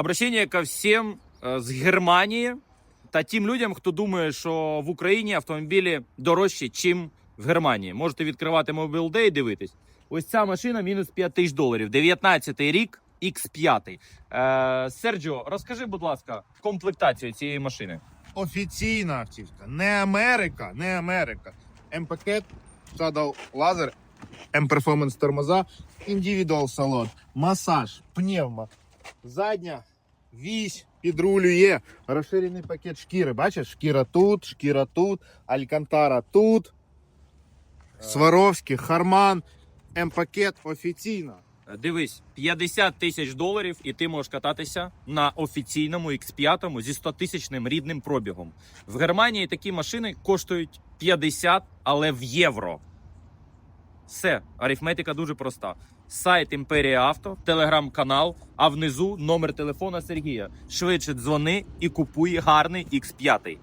Обращення ко всім з Германії та тим людям, хто думає, що в Україні автомобілі дорожчі, чим в Германії. Можете відкривати Mobile Day і дивитись. Ось ця машина мінус 5 тисяч доларів. 19 рік, X5. Е, Серджо, розкажи, будь ласка, комплектацію цієї машини. Офіційна автівка. Не Америка, не Америка. М-пакет, Shadow лазер, М-перформанс тормоза, індивідуал салон, масаж, пневма, задня, вісь, підрулює, розширений пакет шкіри. Бачиш, шкіра тут, шкіра тут, Алькантара тут, Сваровський, Харман, М-пакет офіційна. Е, Дивись, 50 тисяч доларів, і ти можеш кататися на офіційному X5 зі 100 тисячним рідним пробігом. В Германії такі машини коштують 50, але в євро. Все, арифметика дуже проста. Сайт Імперія Авто, телеграм-канал, а внизу номер телефона Сергія. Швидше дзвони і купуй гарний X5.